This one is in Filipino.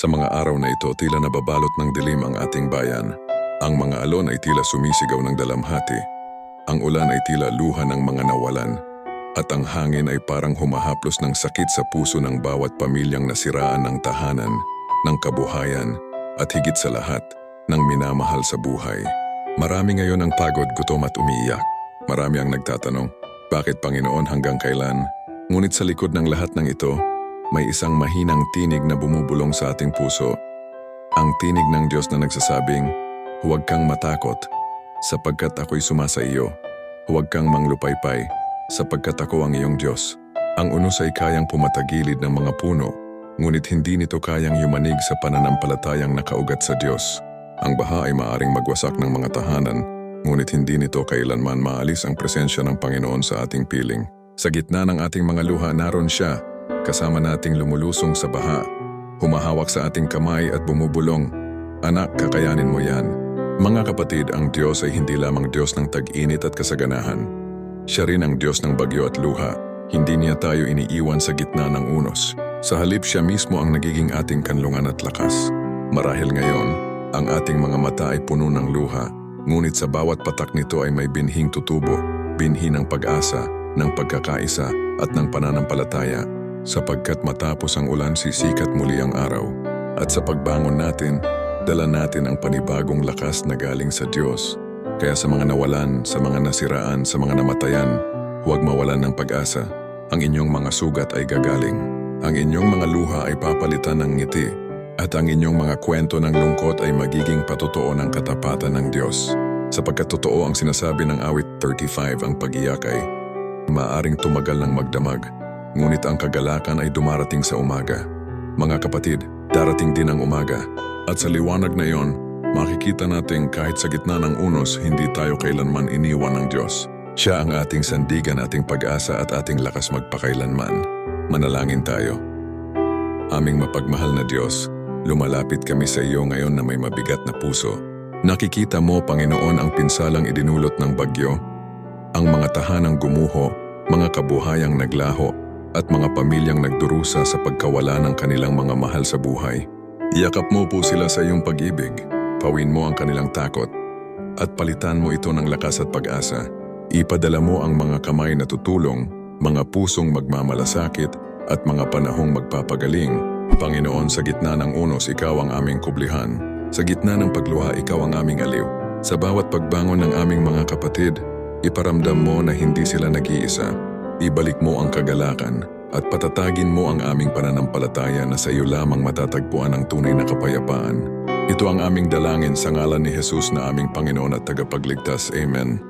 Sa mga araw na ito, tila nababalot ng dilim ang ating bayan. Ang mga alon ay tila sumisigaw ng dalamhati. Ang ulan ay tila luha ng mga nawalan. At ang hangin ay parang humahaplos ng sakit sa puso ng bawat pamilyang nasiraan ng tahanan, ng kabuhayan, at higit sa lahat, ng minamahal sa buhay. Marami ngayon ang pagod, gutom at umiiyak. Marami ang nagtatanong, bakit Panginoon hanggang kailan? Ngunit sa likod ng lahat ng ito, may isang mahinang tinig na bumubulong sa ating puso. Ang tinig ng Diyos na nagsasabing, huwag kang matakot, sapagkat ako'y sumasa iyo. Huwag kang manglupaypay, sapagkat ako ang iyong Diyos. Ang unos ay kayang pumatagilid ng mga puno, ngunit hindi nito kayang yumanig sa pananampalatayang nakaugat sa Diyos. Ang baha ay maaring magwasak ng mga tahanan, ngunit hindi nito kailanman maalis ang presensya ng Panginoon sa ating piling. Sa gitna ng ating mga luha, naroon siya, kasama nating lumulusong sa baha, humahawak sa ating kamay at bumubulong. Anak, kakayanin mo yan. Mga kapatid, ang Diyos ay hindi lamang Diyos ng tag-init at kasaganahan. Siya rin ang Diyos ng bagyo at luha. Hindi niya tayo iniiwan sa gitna ng unos. Sa halip siya mismo ang nagiging ating kanlungan at lakas. Marahil ngayon, ang ating mga mata ay puno ng luha, ngunit sa bawat patak nito ay may binhing tutubo, binhi ng pag-asa, ng pagkakaisa at ng pananampalataya, sapagkat matapos ang ulan sisikat muli ang araw. At sa pagbangon natin, dala natin ang panibagong lakas na galing sa Diyos. Kaya sa mga nawalan, sa mga nasiraan, sa mga namatayan, huwag mawalan ng pag-asa. Ang inyong mga sugat ay gagaling. Ang inyong mga luha ay papalitan ng ngiti. At ang inyong mga kwento ng lungkot ay magiging patotoo ng katapatan ng Diyos. Sapagkat totoo ang sinasabi ng awit 35 ang pag-iyak ay maaring tumagal ng magdamag, ngunit ang kagalakan ay dumarating sa umaga. Mga kapatid, darating din ang umaga. At sa liwanag na iyon, makikita natin kahit sa gitna ng unos, hindi tayo kailanman iniwan ng Diyos. Siya ang ating sandigan, ating pag-asa at ating lakas magpakailanman. Manalangin tayo. Aming mapagmahal na Diyos, lumalapit kami sa iyo ngayon na may mabigat na puso. Nakikita mo, Panginoon, ang pinsalang idinulot ng bagyo, ang mga tahanang gumuho, mga kabuhayang naglaho, at mga pamilyang nagdurusa sa pagkawala ng kanilang mga mahal sa buhay. Iyakap mo po sila sa iyong pag-ibig, pawin mo ang kanilang takot, at palitan mo ito ng lakas at pag-asa. Ipadala mo ang mga kamay na tutulong, mga pusong magmamalasakit, at mga panahong magpapagaling. Panginoon, sa gitna ng unos, ikaw ang aming kublihan. Sa gitna ng pagluha, ikaw ang aming aliw. Sa bawat pagbangon ng aming mga kapatid, iparamdam mo na hindi sila nag-iisa. Ibalik mo ang kagalakan at patatagin mo ang aming pananampalataya na sa iyo lamang matatagpuan ang tunay na kapayapaan. Ito ang aming dalangin sa ngalan ni Jesus na aming Panginoon at tagapagligtas. Amen.